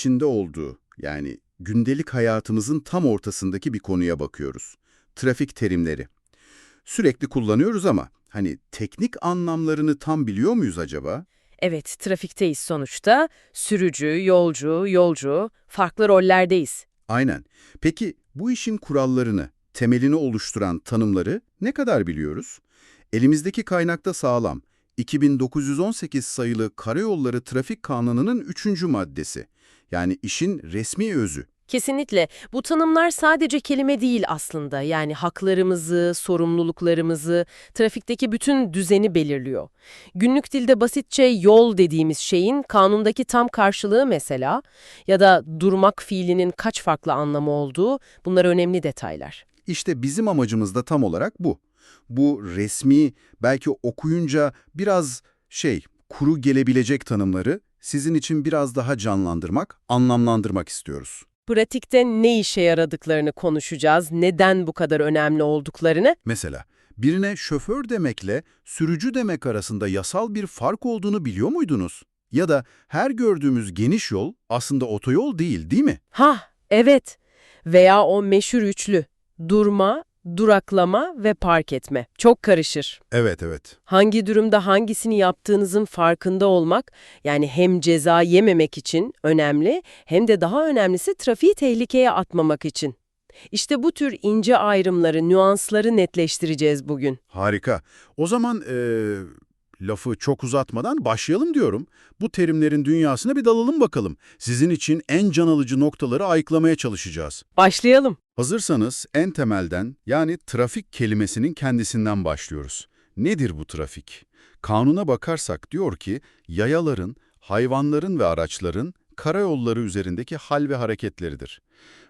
içinde olduğu, yani gündelik hayatımızın tam ortasındaki bir konuya bakıyoruz. Trafik terimleri. Sürekli kullanıyoruz ama hani teknik anlamlarını tam biliyor muyuz acaba? Evet, trafikteyiz sonuçta. Sürücü, yolcu, yolcu, farklı rollerdeyiz. Aynen. Peki bu işin kurallarını, temelini oluşturan tanımları ne kadar biliyoruz? Elimizdeki kaynakta sağlam. 2918 sayılı Karayolları Trafik Kanunu'nun 3. maddesi. Yani işin resmi özü. Kesinlikle. Bu tanımlar sadece kelime değil aslında. Yani haklarımızı, sorumluluklarımızı, trafikteki bütün düzeni belirliyor. Günlük dilde basitçe yol dediğimiz şeyin kanundaki tam karşılığı mesela ya da durmak fiilinin kaç farklı anlamı olduğu bunlar önemli detaylar. İşte bizim amacımız da tam olarak bu. Bu resmi, belki okuyunca biraz şey, kuru gelebilecek tanımları sizin için biraz daha canlandırmak, anlamlandırmak istiyoruz. Pratikte ne işe yaradıklarını konuşacağız, neden bu kadar önemli olduklarını. Mesela birine şoför demekle sürücü demek arasında yasal bir fark olduğunu biliyor muydunuz? Ya da her gördüğümüz geniş yol aslında otoyol değil, değil mi? Ha, evet. Veya o meşhur üçlü. Durma, duraklama ve park etme. Çok karışır. Evet, evet. Hangi durumda hangisini yaptığınızın farkında olmak, yani hem ceza yememek için önemli, hem de daha önemlisi trafiği tehlikeye atmamak için. İşte bu tür ince ayrımları, nüansları netleştireceğiz bugün. Harika. O zaman eee, lafı çok uzatmadan başlayalım diyorum. Bu terimlerin dünyasına bir dalalım bakalım. Sizin için en can alıcı noktaları ayıklamaya çalışacağız. Başlayalım. Hazırsanız en temelden yani trafik kelimesinin kendisinden başlıyoruz. Nedir bu trafik? Kanuna bakarsak diyor ki yayaların, hayvanların ve araçların karayolları üzerindeki hal ve hareketleridir.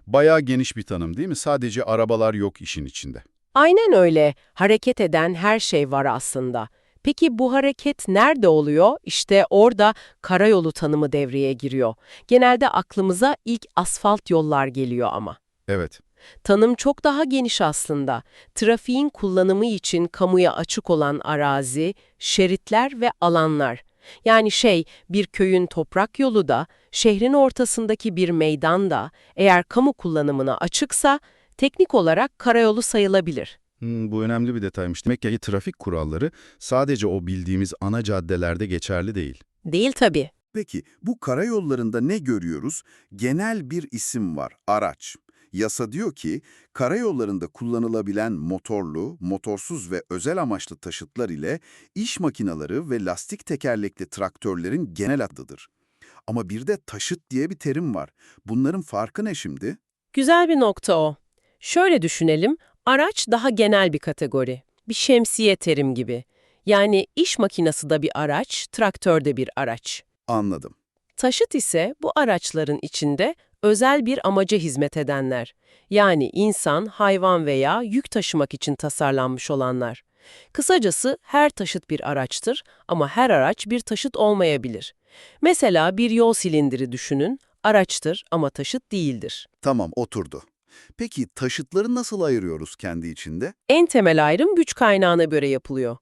Bayağı geniş bir tanım değil mi? Sadece arabalar yok işin içinde. Aynen öyle. Hareket eden her şey var aslında. Peki bu hareket nerede oluyor? İşte orada karayolu tanımı devreye giriyor. Genelde aklımıza ilk asfalt yollar geliyor ama. Evet. Tanım çok daha geniş aslında. Trafiğin kullanımı için kamuya açık olan arazi, şeritler ve alanlar. Yani şey, bir köyün toprak yolu da, şehrin ortasındaki bir meydan da eğer kamu kullanımına açıksa teknik olarak karayolu sayılabilir. Hmm, bu önemli bir detaymış. Demek ki trafik kuralları sadece o bildiğimiz ana caddelerde geçerli değil. Değil tabii. Peki bu karayollarında ne görüyoruz? Genel bir isim var, araç. Yasa diyor ki, karayollarında kullanılabilen motorlu, motorsuz ve özel amaçlı taşıtlar ile iş makineleri ve lastik tekerlekli traktörlerin genel adıdır. Ama bir de taşıt diye bir terim var. Bunların farkı ne şimdi? Güzel bir nokta o. Şöyle düşünelim, araç daha genel bir kategori. Bir şemsiye terim gibi. Yani iş makinesi de bir araç, traktör de bir araç. Anladım. Taşıt ise bu araçların içinde özel bir amaca hizmet edenler. Yani insan, hayvan veya yük taşımak için tasarlanmış olanlar. Kısacası her taşıt bir araçtır ama her araç bir taşıt olmayabilir. Mesela bir yol silindiri düşünün, araçtır ama taşıt değildir. Tamam, oturdu. Peki taşıtları nasıl ayırıyoruz kendi içinde? En temel ayrım güç kaynağına göre yapılıyor.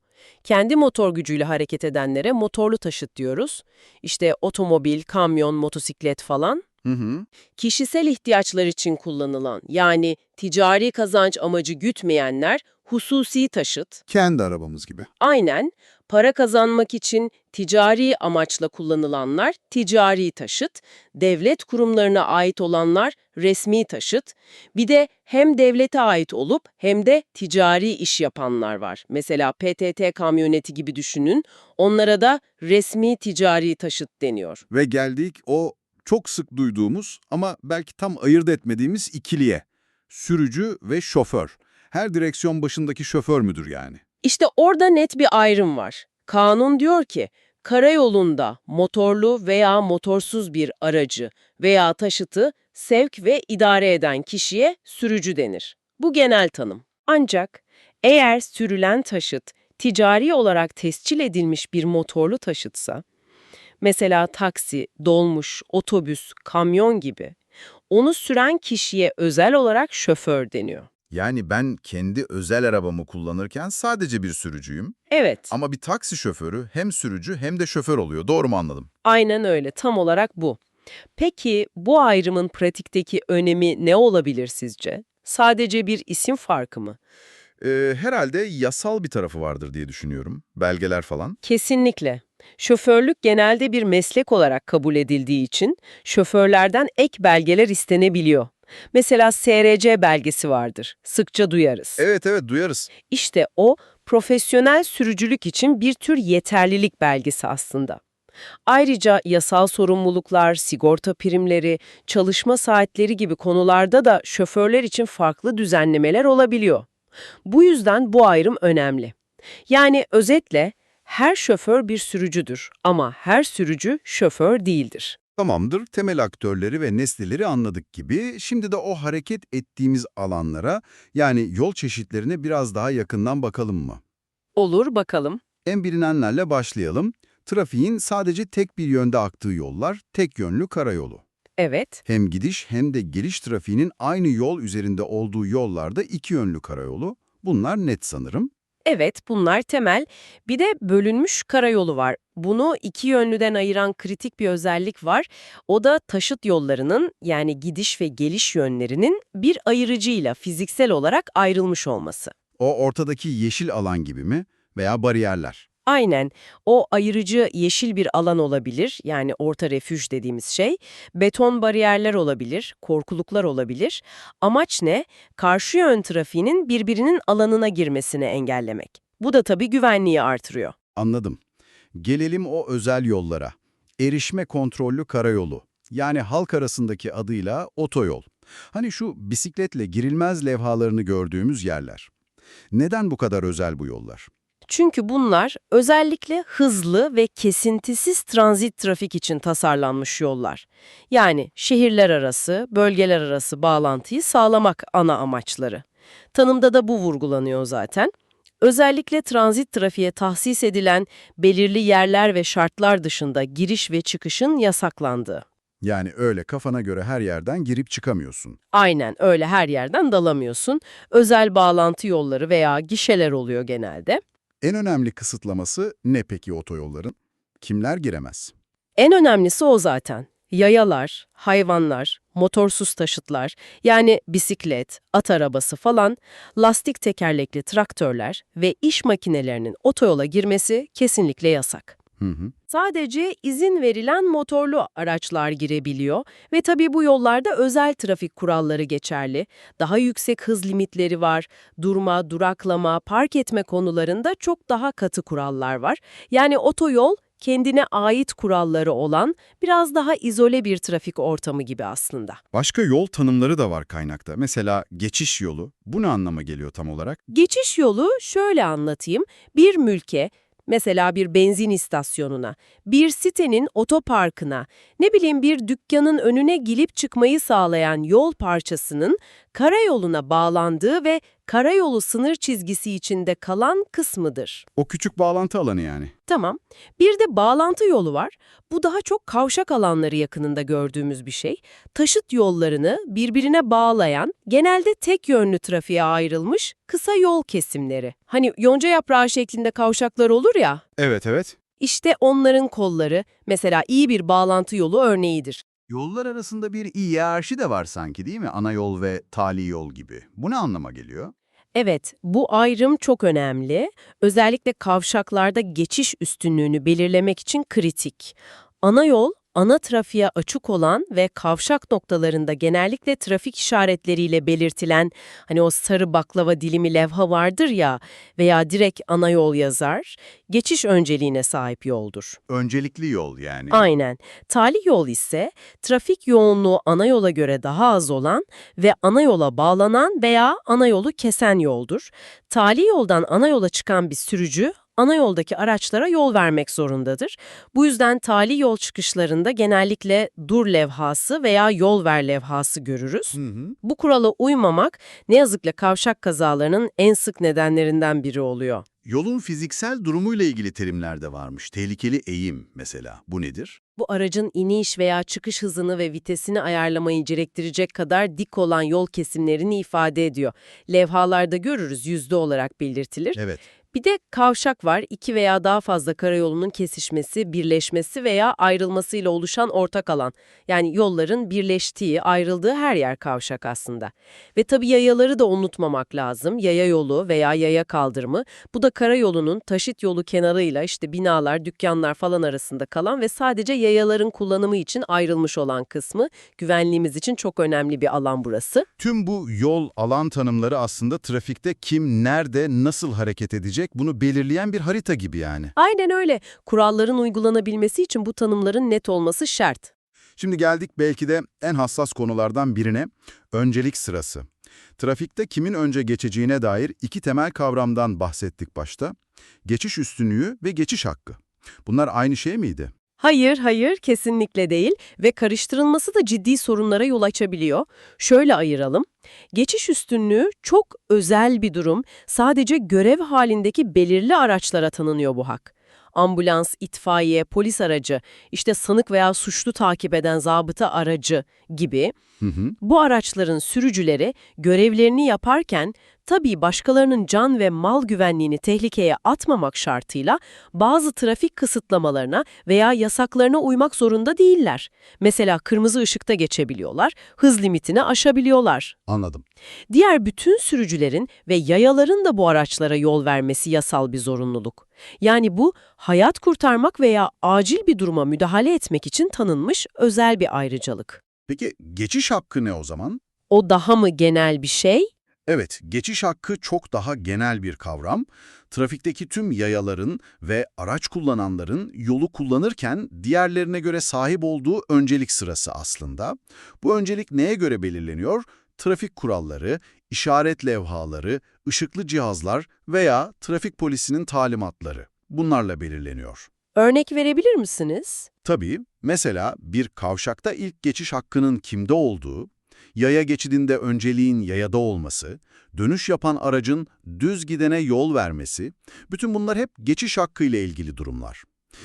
Kendi motor gücüyle hareket edenlere motorlu taşıt diyoruz. İşte otomobil, kamyon, motosiklet falan. Hı hı. Kişisel ihtiyaçlar için kullanılan yani ticari kazanç amacı gütmeyenler hususi taşıt. Kendi arabamız gibi. Aynen para kazanmak için ticari amaçla kullanılanlar ticari taşıt, devlet kurumlarına ait olanlar resmi taşıt, bir de hem devlete ait olup hem de ticari iş yapanlar var. Mesela PTT kamyoneti gibi düşünün, onlara da resmi ticari taşıt deniyor. Ve geldik o çok sık duyduğumuz ama belki tam ayırt etmediğimiz ikiliye. Sürücü ve şoför. Her direksiyon başındaki şoför müdür yani? İşte orada net bir ayrım var. Kanun diyor ki, karayolunda motorlu veya motorsuz bir aracı veya taşıtı sevk ve idare eden kişiye sürücü denir. Bu genel tanım. Ancak eğer sürülen taşıt ticari olarak tescil edilmiş bir motorlu taşıtsa, mesela taksi, dolmuş, otobüs, kamyon gibi, onu süren kişiye özel olarak şoför deniyor. Yani ben kendi özel arabamı kullanırken sadece bir sürücüyüm. Evet. Ama bir taksi şoförü hem sürücü hem de şoför oluyor. Doğru mu anladım? Aynen öyle, tam olarak bu. Peki bu ayrımın pratikteki önemi ne olabilir sizce? Sadece bir isim farkı mı? Ee, herhalde yasal bir tarafı vardır diye düşünüyorum. Belgeler falan. Kesinlikle. Şoförlük genelde bir meslek olarak kabul edildiği için şoförlerden ek belgeler istenebiliyor. Mesela SRC belgesi vardır. Sıkça duyarız. Evet evet duyarız. İşte o profesyonel sürücülük için bir tür yeterlilik belgesi aslında. Ayrıca yasal sorumluluklar, sigorta primleri, çalışma saatleri gibi konularda da şoförler için farklı düzenlemeler olabiliyor. Bu yüzden bu ayrım önemli. Yani özetle her şoför bir sürücüdür ama her sürücü şoför değildir. Tamamdır, temel aktörleri ve nesneleri anladık gibi. Şimdi de o hareket ettiğimiz alanlara, yani yol çeşitlerine biraz daha yakından bakalım mı? Olur bakalım. En bilinenlerle başlayalım. Trafiğin sadece tek bir yönde aktığı yollar, tek yönlü karayolu. Evet, Hem gidiş hem de geliş trafiğinin aynı yol üzerinde olduğu yollarda iki yönlü karayolu. Bunlar net sanırım. Evet, bunlar temel. Bir de bölünmüş karayolu var. Bunu iki yönlüden ayıran kritik bir özellik var. O da taşıt yollarının yani gidiş ve geliş yönlerinin bir ayırıcıyla fiziksel olarak ayrılmış olması. O ortadaki yeşil alan gibi mi? Veya bariyerler. Aynen. O ayırıcı yeşil bir alan olabilir, yani orta refüj dediğimiz şey. Beton bariyerler olabilir, korkuluklar olabilir. Amaç ne? Karşı yön trafiğinin birbirinin alanına girmesini engellemek. Bu da tabii güvenliği artırıyor. Anladım. Gelelim o özel yollara. Erişme kontrollü karayolu. Yani halk arasındaki adıyla otoyol. Hani şu bisikletle girilmez levhalarını gördüğümüz yerler. Neden bu kadar özel bu yollar? Çünkü bunlar özellikle hızlı ve kesintisiz transit trafik için tasarlanmış yollar. Yani şehirler arası, bölgeler arası bağlantıyı sağlamak ana amaçları. Tanımda da bu vurgulanıyor zaten. Özellikle transit trafiğe tahsis edilen belirli yerler ve şartlar dışında giriş ve çıkışın yasaklandığı. Yani öyle kafana göre her yerden girip çıkamıyorsun. Aynen öyle her yerden dalamıyorsun. Özel bağlantı yolları veya gişeler oluyor genelde. En önemli kısıtlaması ne peki otoyolların? Kimler giremez? En önemlisi o zaten. Yayalar, hayvanlar, motorsuz taşıtlar, yani bisiklet, at arabası falan, lastik tekerlekli traktörler ve iş makinelerinin otoyola girmesi kesinlikle yasak. Hı hı. Sadece izin verilen motorlu araçlar girebiliyor ve tabii bu yollarda özel trafik kuralları geçerli. Daha yüksek hız limitleri var, durma, duraklama, park etme konularında çok daha katı kurallar var. Yani otoyol kendine ait kuralları olan biraz daha izole bir trafik ortamı gibi aslında. Başka yol tanımları da var kaynakta. Mesela geçiş yolu. Bu ne anlama geliyor tam olarak? Geçiş yolu şöyle anlatayım. Bir mülke, mesela bir benzin istasyonuna, bir sitenin otoparkına, ne bileyim bir dükkanın önüne gelip çıkmayı sağlayan yol parçasının karayoluna bağlandığı ve karayolu sınır çizgisi içinde kalan kısmıdır. O küçük bağlantı alanı yani. Tamam. Bir de bağlantı yolu var. Bu daha çok kavşak alanları yakınında gördüğümüz bir şey. Taşıt yollarını birbirine bağlayan, genelde tek yönlü trafiğe ayrılmış kısa yol kesimleri. Hani yonca yaprağı şeklinde kavşaklar olur ya, Evet evet. işte onların kolları mesela iyi bir bağlantı yolu örneğidir. Yollar arasında bir hiyerarşi de var sanki değil mi? Ana yol ve tali yol gibi. Bu ne anlama geliyor? Evet, bu ayrım çok önemli. Özellikle kavşaklarda geçiş üstünlüğünü belirlemek için kritik. Ana yol, ana trafiğe açık olan ve kavşak noktalarında genellikle trafik işaretleriyle belirtilen hani o sarı baklava dilimi levha vardır ya veya direkt ana yol yazar, geçiş önceliğine sahip yoldur. Öncelikli yol yani. Aynen. Tali yol ise trafik yoğunluğu ana yola göre daha az olan ve ana yola bağlanan veya ana yolu kesen yoldur. Tali yoldan ana yola çıkan bir sürücü ana yoldaki araçlara yol vermek zorundadır. Bu yüzden tali yol çıkışlarında genellikle dur levhası veya yol ver levhası görürüz. Hı hı. Bu kurala uymamak ne yazık ki kavşak kazalarının en sık nedenlerinden biri oluyor. Yolun fiziksel durumuyla ilgili terimler de varmış. Tehlikeli eğim mesela. Bu nedir? Bu aracın iniş veya çıkış hızını ve vitesini ayarlamayı gerektirecek kadar dik olan yol kesimlerini ifade ediyor. Levhalarda görürüz yüzde olarak belirtilir. Evet. Bir de kavşak var. İki veya daha fazla karayolunun kesişmesi, birleşmesi veya ayrılmasıyla oluşan ortak alan. Yani yolların birleştiği, ayrıldığı her yer kavşak aslında. Ve tabii yayaları da unutmamak lazım. Yaya yolu veya yaya kaldırımı. Bu da karayolunun taşıt yolu kenarıyla işte binalar, dükkanlar falan arasında kalan ve sadece yayaların kullanımı için ayrılmış olan kısmı. Güvenliğimiz için çok önemli bir alan burası. Tüm bu yol, alan tanımları aslında trafikte kim, nerede, nasıl hareket edecek bunu belirleyen bir harita gibi yani. Aynen öyle. Kuralların uygulanabilmesi için bu tanımların net olması şart. Şimdi geldik belki de en hassas konulardan birine, öncelik sırası. Trafikte kimin önce geçeceğine dair iki temel kavramdan bahsettik başta. Geçiş üstünlüğü ve geçiş hakkı. Bunlar aynı şey miydi? Hayır, hayır, kesinlikle değil ve karıştırılması da ciddi sorunlara yol açabiliyor. Şöyle ayıralım. Geçiş üstünlüğü çok özel bir durum. Sadece görev halindeki belirli araçlara tanınıyor bu hak. Ambulans, itfaiye, polis aracı, işte sanık veya suçlu takip eden zabıta aracı gibi Hı hı. bu araçların sürücüleri görevlerini yaparken tabii başkalarının can ve mal güvenliğini tehlikeye atmamak şartıyla bazı trafik kısıtlamalarına veya yasaklarına uymak zorunda değiller. Mesela kırmızı ışıkta geçebiliyorlar, hız limitini aşabiliyorlar. Anladım. Diğer bütün sürücülerin ve yayaların da bu araçlara yol vermesi yasal bir zorunluluk. Yani bu hayat kurtarmak veya acil bir duruma müdahale etmek için tanınmış özel bir ayrıcalık. Peki geçiş hakkı ne o zaman? O daha mı genel bir şey? Evet, geçiş hakkı çok daha genel bir kavram. Trafikteki tüm yayaların ve araç kullananların yolu kullanırken diğerlerine göre sahip olduğu öncelik sırası aslında. Bu öncelik neye göre belirleniyor? Trafik kuralları, işaret levhaları, ışıklı cihazlar veya trafik polisinin talimatları. Bunlarla belirleniyor. Örnek verebilir misiniz? Tabii, mesela bir kavşakta ilk geçiş hakkının kimde olduğu, yaya geçidinde önceliğin yayada olması, dönüş yapan aracın düz gidene yol vermesi, bütün bunlar hep geçiş hakkı ile ilgili durumlar.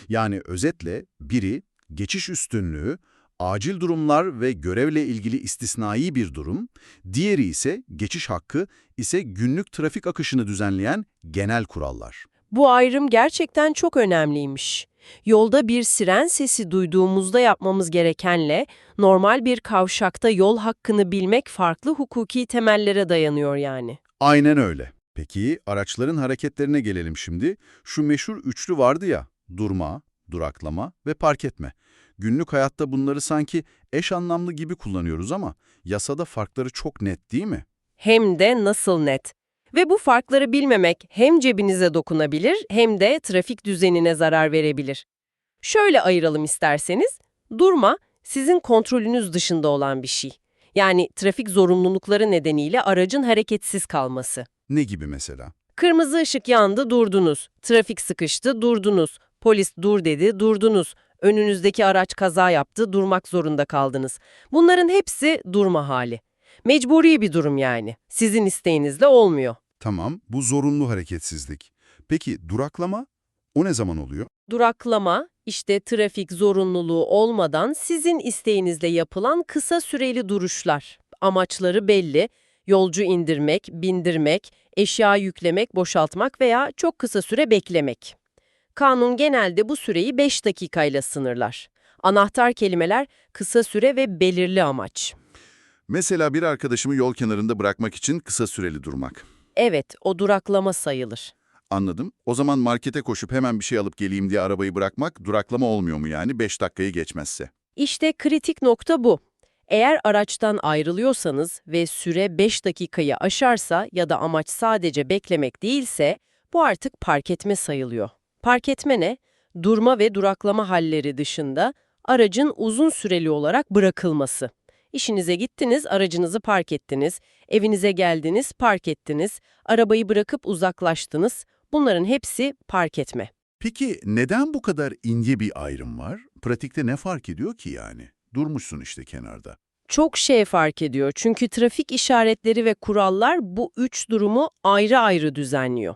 Yani özetle biri geçiş üstünlüğü, acil durumlar ve görevle ilgili istisnai bir durum, diğeri ise geçiş hakkı ise günlük trafik akışını düzenleyen genel kurallar. Bu ayrım gerçekten çok önemliymiş. Yolda bir siren sesi duyduğumuzda yapmamız gerekenle normal bir kavşakta yol hakkını bilmek farklı hukuki temellere dayanıyor yani. Aynen öyle. Peki araçların hareketlerine gelelim şimdi. Şu meşhur üçlü vardı ya, durma, duraklama ve park etme. Günlük hayatta bunları sanki eş anlamlı gibi kullanıyoruz ama yasada farkları çok net değil mi? Hem de nasıl net. Ve bu farkları bilmemek hem cebinize dokunabilir hem de trafik düzenine zarar verebilir. Şöyle ayıralım isterseniz. Durma, sizin kontrolünüz dışında olan bir şey. Yani trafik zorunlulukları nedeniyle aracın hareketsiz kalması. Ne gibi mesela? Kırmızı ışık yandı, durdunuz. Trafik sıkıştı, durdunuz. Polis dur dedi, durdunuz. Önünüzdeki araç kaza yaptı, durmak zorunda kaldınız. Bunların hepsi durma hali. Mecburi bir durum yani. Sizin isteğinizle olmuyor. Tamam, bu zorunlu hareketsizlik. Peki duraklama? O ne zaman oluyor? Duraklama, işte trafik zorunluluğu olmadan sizin isteğinizle yapılan kısa süreli duruşlar. Amaçları belli. Yolcu indirmek, bindirmek, eşya yüklemek, boşaltmak veya çok kısa süre beklemek. Kanun genelde bu süreyi 5 dakikayla sınırlar. Anahtar kelimeler kısa süre ve belirli amaç. Mesela bir arkadaşımı yol kenarında bırakmak için kısa süreli durmak. Evet, o duraklama sayılır. Anladım. O zaman markete koşup hemen bir şey alıp geleyim diye arabayı bırakmak duraklama olmuyor mu yani 5 dakikayı geçmezse? İşte kritik nokta bu. Eğer araçtan ayrılıyorsanız ve süre 5 dakikayı aşarsa ya da amaç sadece beklemek değilse bu artık park etme sayılıyor. Park etme ne? Durma ve duraklama halleri dışında aracın uzun süreli olarak bırakılması. İşinize gittiniz, aracınızı park ettiniz, evinize geldiniz, park ettiniz, arabayı bırakıp uzaklaştınız. Bunların hepsi park etme. Peki neden bu kadar ince bir ayrım var? Pratikte ne fark ediyor ki yani? Durmuşsun işte kenarda. çok şey fark ediyor. Çünkü trafik işaretleri ve kurallar bu üç durumu ayrı ayrı düzenliyor.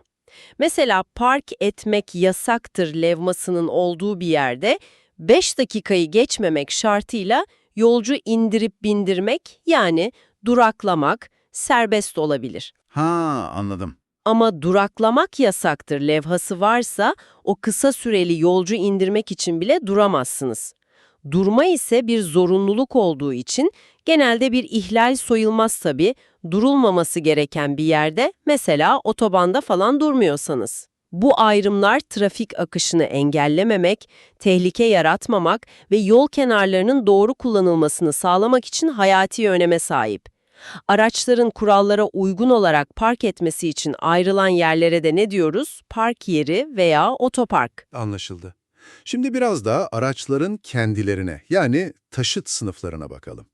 Mesela park etmek yasaktır levmasının olduğu bir yerde 5 dakikayı geçmemek şartıyla yolcu indirip bindirmek yani duraklamak serbest olabilir. Ha anladım. Ama duraklamak yasaktır levhası varsa o kısa süreli yolcu indirmek için bile duramazsınız. Durma ise bir zorunluluk olduğu için genelde bir ihlal soyulmaz tabii, durulmaması gereken bir yerde mesela otobanda falan durmuyorsanız. Bu ayrımlar trafik akışını engellememek, tehlike yaratmamak ve yol kenarlarının doğru kullanılmasını sağlamak için hayati öneme sahip. Araçların kurallara uygun olarak park etmesi için ayrılan yerlere de ne diyoruz? Park yeri veya otopark. Anlaşıldı. Şimdi biraz da araçların kendilerine yani taşıt sınıflarına bakalım.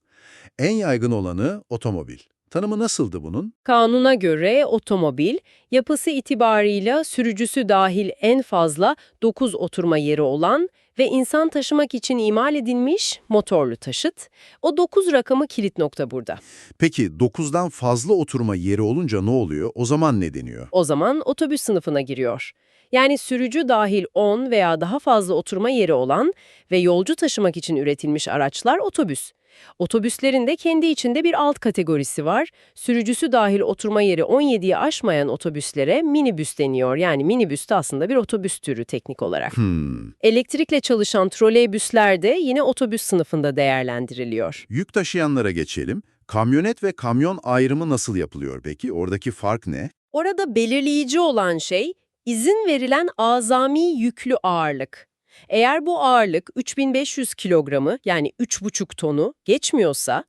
En yaygın olanı otomobil. Tanımı nasıldı bunun? Kanuna göre otomobil, yapısı itibarıyla sürücüsü dahil en fazla 9 oturma yeri olan ve insan taşımak için imal edilmiş motorlu taşıt. O 9 rakamı kilit nokta burada. Peki 9'dan fazla oturma yeri olunca ne oluyor? O zaman ne deniyor? O zaman otobüs sınıfına giriyor. Yani sürücü dahil 10 veya daha fazla oturma yeri olan ve yolcu taşımak için üretilmiş araçlar otobüs. Otobüslerin de kendi içinde bir alt kategorisi var. Sürücüsü dahil oturma yeri 17'yi aşmayan otobüslere minibüs deniyor. Yani minibüs de aslında bir otobüs türü teknik olarak. Hmm. Elektrikle çalışan troleybüsler de yine otobüs sınıfında değerlendiriliyor. Yük taşıyanlara geçelim. Kamyonet ve kamyon ayrımı nasıl yapılıyor peki? Oradaki fark ne? Orada belirleyici olan şey izin verilen azami yüklü ağırlık. Eğer bu ağırlık 3500 kilogramı yani 3,5 tonu geçmiyorsa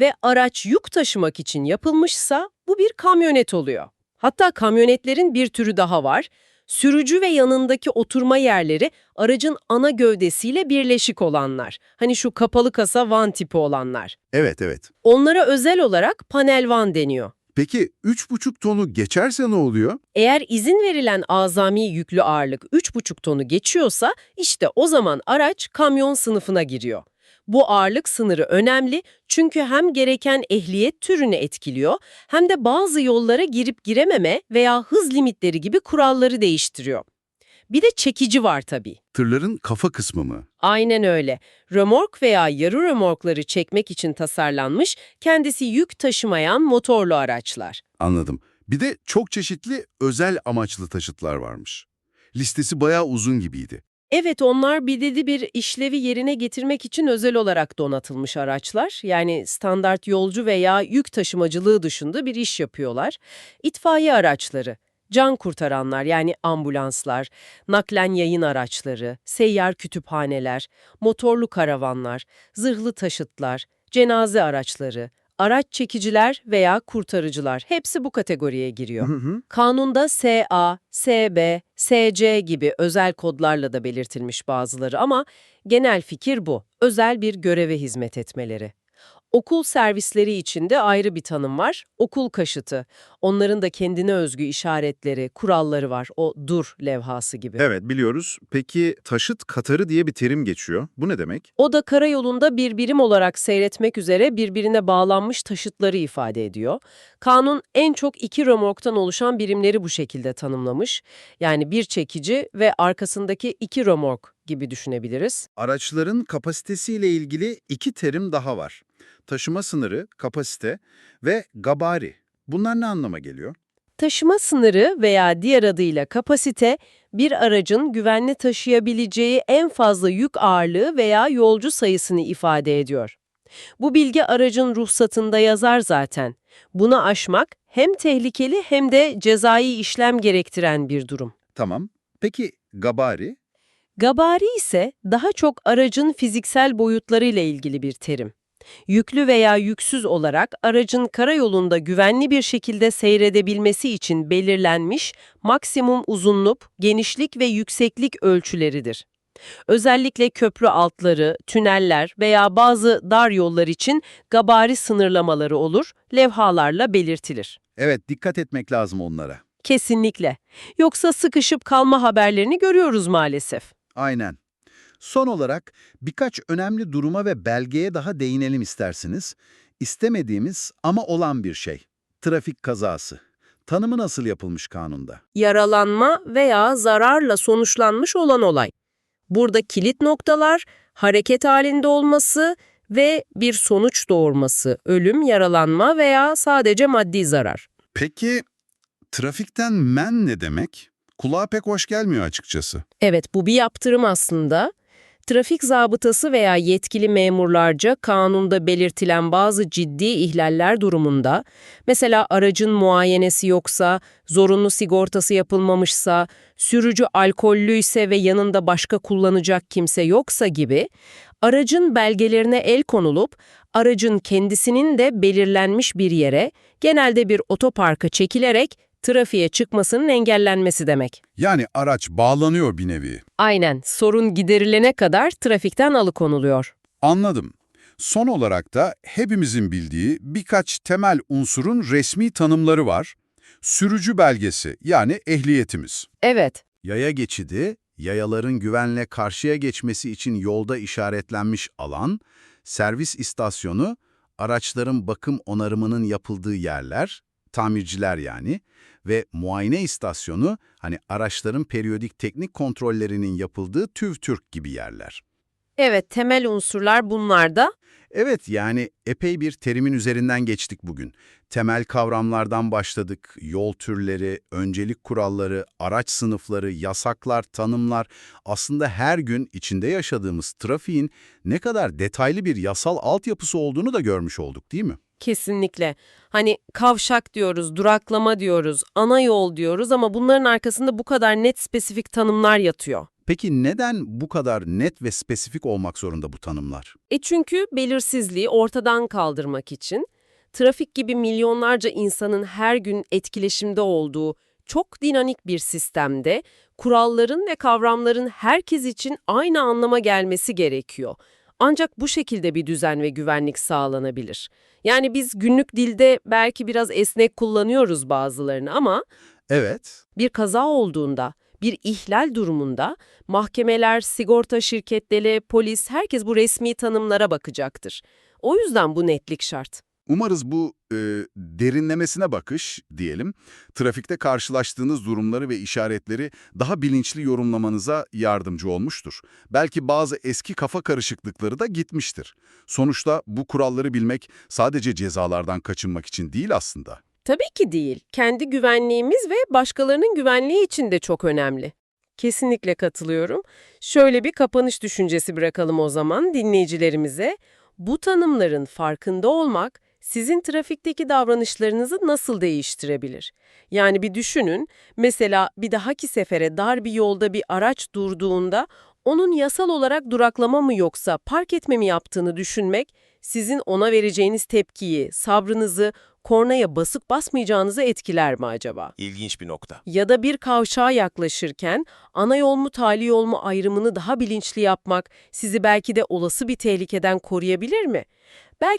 ve araç yük taşımak için yapılmışsa bu bir kamyonet oluyor. Hatta kamyonetlerin bir türü daha var. Sürücü ve yanındaki oturma yerleri aracın ana gövdesiyle birleşik olanlar. Hani şu kapalı kasa van tipi olanlar. Evet evet. Onlara özel olarak panel van deniyor. Peki 3,5 tonu geçerse ne oluyor? Eğer izin verilen azami yüklü ağırlık 3,5 tonu geçiyorsa işte o zaman araç kamyon sınıfına giriyor. Bu ağırlık sınırı önemli çünkü hem gereken ehliyet türünü etkiliyor hem de bazı yollara girip girememe veya hız limitleri gibi kuralları değiştiriyor. Bir de çekici var tabii. Tırların kafa kısmı mı? Aynen öyle. Römork veya yarı römorkları çekmek için tasarlanmış, kendisi yük taşımayan motorlu araçlar. Anladım. Bir de çok çeşitli özel amaçlı taşıtlar varmış. Listesi bayağı uzun gibiydi. Evet onlar belirli bir işlevi yerine getirmek için özel olarak donatılmış araçlar. Yani standart yolcu veya yük taşımacılığı dışında bir iş yapıyorlar. İtfaiye araçları, can kurtaranlar yani ambulanslar, naklen yayın araçları, seyyar kütüphaneler, motorlu karavanlar, zırhlı taşıtlar, cenaze araçları, araç çekiciler veya kurtarıcılar hepsi bu kategoriye giriyor. Kanunda SA, SB, SC gibi özel kodlarla da belirtilmiş bazıları ama genel fikir bu. Özel bir göreve hizmet etmeleri. Okul servisleri için de ayrı bir tanım var. Okul kaşıtı. Onların da kendine özgü işaretleri, kuralları var. O dur levhası gibi. Evet biliyoruz. Peki taşıt katarı diye bir terim geçiyor. Bu ne demek? O da karayolunda bir birim olarak seyretmek üzere birbirine bağlanmış taşıtları ifade ediyor. Kanun en çok iki römorktan oluşan birimleri bu şekilde tanımlamış. Yani bir çekici ve arkasındaki iki römork gibi düşünebiliriz. Araçların kapasitesiyle ilgili iki terim daha var. Taşıma sınırı, kapasite ve gabari. Bunlar ne anlama geliyor? Taşıma sınırı veya diğer adıyla kapasite, bir aracın güvenli taşıyabileceği en fazla yük ağırlığı veya yolcu sayısını ifade ediyor. Bu bilgi aracın ruhsatında yazar zaten. Bunu aşmak hem tehlikeli hem de cezai işlem gerektiren bir durum. Tamam. Peki gabari? Gabari ise daha çok aracın fiziksel boyutlarıyla ilgili bir terim. Yüklü veya yüksüz olarak aracın karayolunda güvenli bir şekilde seyredebilmesi için belirlenmiş maksimum uzunluk, genişlik ve yükseklik ölçüleridir. Özellikle köprü altları, tüneller veya bazı dar yollar için gabari sınırlamaları olur, levhalarla belirtilir. Evet, dikkat etmek lazım onlara. Kesinlikle. Yoksa sıkışıp kalma haberlerini görüyoruz maalesef. Aynen. Son olarak birkaç önemli duruma ve belgeye daha değinelim isterseniz. İstemediğimiz ama olan bir şey. Trafik kazası. Tanımı nasıl yapılmış kanunda? yaralanma veya zararla sonuçlanmış olan olay. Burada kilit noktalar hareket halinde olması ve bir sonuç doğurması, ölüm, yaralanma veya sadece maddi zarar. Peki trafikten men ne demek? Kulağa pek hoş gelmiyor açıkçası. Evet, bu bir yaptırım aslında. Trafik zabıtası veya yetkili memurlarca kanunda belirtilen bazı ciddi ihlaller durumunda, mesela aracın muayenesi yoksa, zorunlu sigortası yapılmamışsa, sürücü alkollüyse ve yanında başka kullanacak kimse yoksa gibi, aracın belgelerine el konulup, aracın kendisinin de belirlenmiş bir yere, genelde bir otoparka çekilerek trafiğe çıkmasının engellenmesi demek. Yani araç bağlanıyor bir nevi. Aynen, sorun giderilene kadar trafikten alıkonuluyor. Anladım. Son olarak da hepimizin bildiği birkaç temel unsurun resmi tanımları var. Sürücü belgesi yani ehliyetimiz. Evet, Yaya geçidi, yayaların güvenle karşıya geçmesi için yolda işaretlenmiş alan, servis istasyonu, araçların bakım onarımının yapıldığı yerler, tamirciler yani ve muayene istasyonu, hani araçların periyodik teknik kontrollerinin yapıldığı TÜV-TÜRK gibi yerler. evet temel unsurlar bunlar da. Evet yani epey bir terimin üzerinden geçtik bugün. Temel kavramlardan başladık. Yol türleri, öncelik kuralları, araç sınıfları, yasaklar, tanımlar. Aslında her gün içinde yaşadığımız trafiğin ne kadar detaylı bir yasal altyapısı olduğunu da görmüş olduk değil mi? Kesinlikle. Hani kavşak diyoruz, duraklama diyoruz, ana yol diyoruz ama bunların arkasında bu kadar net spesifik tanımlar yatıyor. Peki neden bu kadar net ve spesifik olmak zorunda bu tanımlar? E çünkü belirsizliği ortadan kaldırmak için trafik gibi milyonlarca insanın her gün etkileşimde olduğu çok dinamik bir sistemde kuralların ve kavramların herkes için aynı anlama gelmesi gerekiyor. Ancak bu şekilde bir düzen ve güvenlik sağlanabilir. Yani biz günlük dilde belki biraz esnek kullanıyoruz bazılarını ama Evet, bir kaza olduğunda, bir ihlal durumunda mahkemeler, sigorta şirketleri, polis herkes bu resmi tanımlara bakacaktır. O yüzden bu netlik şart. Umarız bu e, derinlemesine bakış diyelim, trafikte karşılaştığınız durumları ve işaretleri daha bilinçli yorumlamanıza yardımcı olmuştur. Belki bazı eski kafa karışıklıkları da gitmiştir. Sonuçta bu kuralları bilmek sadece cezalardan kaçınmak için değil aslında. Tabii ki değil. Kendi güvenliğimiz ve başkalarının güvenliği için de çok önemli. Kesinlikle katılıyorum. Şöyle bir kapanış düşüncesi bırakalım o zaman dinleyicilerimize. Bu tanımların farkında olmak sizin trafikteki davranışlarınızı nasıl değiştirebilir? Yani bir düşünün, mesela bir dahaki sefere dar bir yolda bir araç durduğunda onun yasal olarak duraklama mı yoksa park etme mi yaptığını düşünmek, sizin ona vereceğiniz tepkiyi, sabrınızı, kornaya basıp basmayacağınızı etkiler mi acaba? İlginç bir nokta. Ya da bir kavşağa yaklaşırken ana yol mu tali yol mu ayrımını daha bilinçli yapmak sizi belki de olası bir tehlikeden koruyabilir mi?